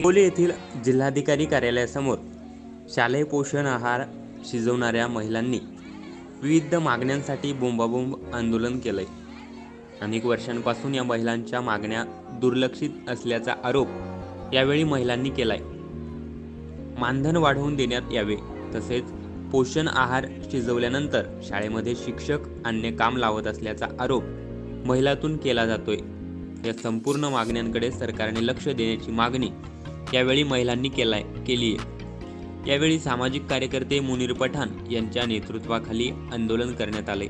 हिंगोली येथील जिल्हाधिकारी कार्यालयासमोर शालेय पोषण आहार शिजवणाऱ्या महिलांनी विविध मागण्यांसाठी बोंबाबोंब आंदोलन केलंय. अनेक वर्षांपासून या महिलांच्या मागण्या दुर्लक्षित असल्याचा आरोप यावेळी महिलांनी केलाय. मानधन वाढवून देण्यात यावे तसेच पोषण आहार शिजवल्यानंतर शाळेमध्ये शिक्षक अन्य काम लावत असल्याचा आरोप महिलातून केला जातोय. या संपूर्ण मागण्यांकडे सरकारने लक्ष देण्याची मागणी यावेळी महिलांनी केलाय केली आहे यावेळी सामाजिक कार्यकर्ते मुनीर पठाण यांच्या नेतृत्वाखाली आंदोलन करण्यात आले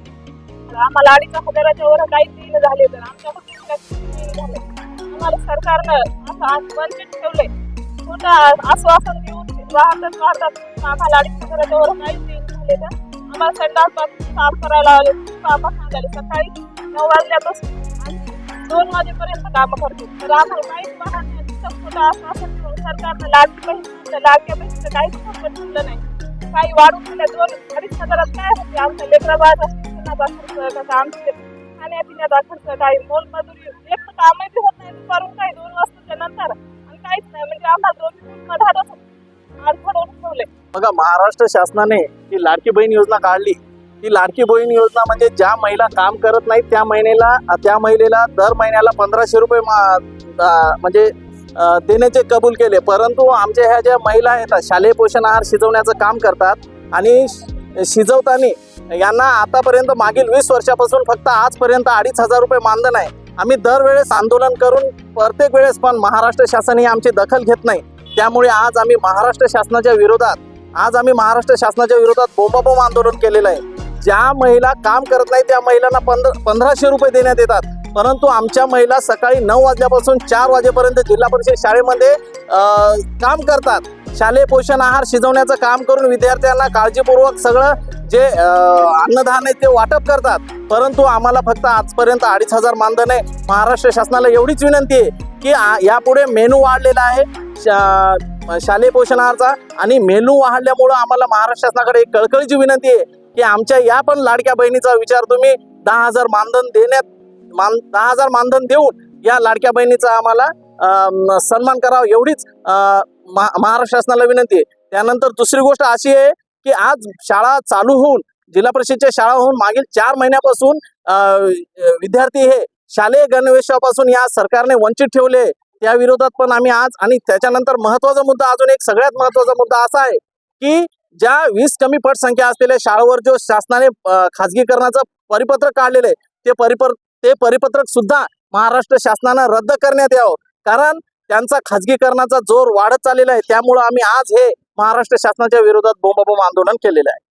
आम्हाला अडीच हजाराच्या वर देणं झाले तर आमच्याकडून आम्हाला सरकारनं असं आज वंचित ठेवलंय. आश्वासन देऊन वाहतच वाहतात आम्हाला अडीच हजाराच्या वर काहीच देणं झाले तर आम्हाला संडास साफ करायला सांगायला सकाळी नऊ वाजल्यापासून दोन वाजेपर्यंत कामं करतो. तर आम्हाला काहीच वाहन आश्वासन देऊन सरकारनं लाडकी बहीण लाडक्या बहिणीचं काहीच दिलं नाही. काही वाढून दिल्या दोन अडीच हजारात काय होते? आमच्या लेकराबाळाचा शिक्षणाचा खर्च कसा आमचे खाण्यापिण्याचा खर्च काही मोलमजुरी एक तर कामही होत नाही. दुपारून काही दोन वाजताच्या नंतर आणि काहीच नाही. म्हणजे आम्हाला दोन मधातच अडथळून ठेवले बघा महाराष्ट्र शासनाने ही लाडकी बहीण योजना काढली. ही लाडकी बहीण योजना म्हणजे ज्या महिला काम करत नाहीत त्या महिनेला त्या महिलेला दर महिन्याला पंधराशे रुपये मा- म्हणजे देण्याचे कबूल केले. परंतु आमच्या ह्या ज्या महिला आहेत शालेय पोषण आहार शिजवण्याचं काम करतात आणि शि- शिजवताना यांना आतापर्यंत मागील वीस वर्षापासून फक्त आजपर्यंत अडीच हजार रुपये मानधन आहे. आम्ही दरवेळेस आंदोलन करून प्रत्येक वेळेस पण महाराष्ट्र शासन ही आमची दखल घेत नाही. त्यामुळे आज आम्ही महाराष्ट्र शासनाच्या विरोधात आज आम्ही महाराष्ट्र शासनाच्या विरोधात बोंबाबोंब आंदोलन केलेलं आहे. ज्या महिला काम करत नाही त्या महिलांना पंधरा पंधराशे रुपये देण्यात येतात. परंतु आमच्या महिला सकाळी नऊ वाजल्यापासून चार वाजेपर्यंत जिल्हा परिषद शाळेमध्ये काम करतात. शालेय पोषण आहार शिजवण्याचं काम करून विद्यार्थ्यांना काळजीपूर्वक सगळं जे अन्नधान आहे ते वाटप करतात. परंतु आम्हाला फक्त आजपर्यंत अडीच हजार मानधन आहे. महाराष्ट्र शासनाला एवढीच विनंती आहे की यापुढे मेनू वाढलेला आहे. शा- शालेय पोषण आहारचा आणि मेनू वाढल्यामुळं आम्हाला महाराष्ट्र शासनाकडे एक कळकळीची विनंती आहे की आमच्या या पण लाडक्या बहिणीचा विचार तुम्ही दहा हजार मानधन देण्यात मान दहा हजार मानधन देऊन या लाडक्या बहिणीचा आम्हाला अं, सन्मान करावा एवढीच अं, महाराष्ट्र शासनाला विनंती आहे. त्यानंतर दुसरी गोष्ट अशी आहे की आज शाळा चालू होऊन जिल्हा परिषदच्या शाळा होऊन मागील चार महिन्यापासून अं, विद्यार्थी हे शालेय गणवेशापासून या सरकारने वंचित ठेवले. त्या विरोधात पण आम्ही आज आणि त्याच्यानंतर महत्त्वाचा मुद्दा अजून एक सगळ्यात महत्त्वाचा मुद्दा असा आहे की ज्या वीस कमी पट संख्या असलेल्या शाळेवर जो शासनाने खाजगीकरणाचं परिपत्रक काढलेलं आहे ते परिपर ते परिपत्रक सुद्धा महाराष्ट्र शासनानं रद्द करण्यात यावं. कारण त्यांचा खाजगीकरणाचा जोर वाढत चाललेला आहे. त्यामुळं आम्ही आज हे महाराष्ट्र शासनाच्या विरोधात बोंबाबोंब आंदोलन केलेलं आहे.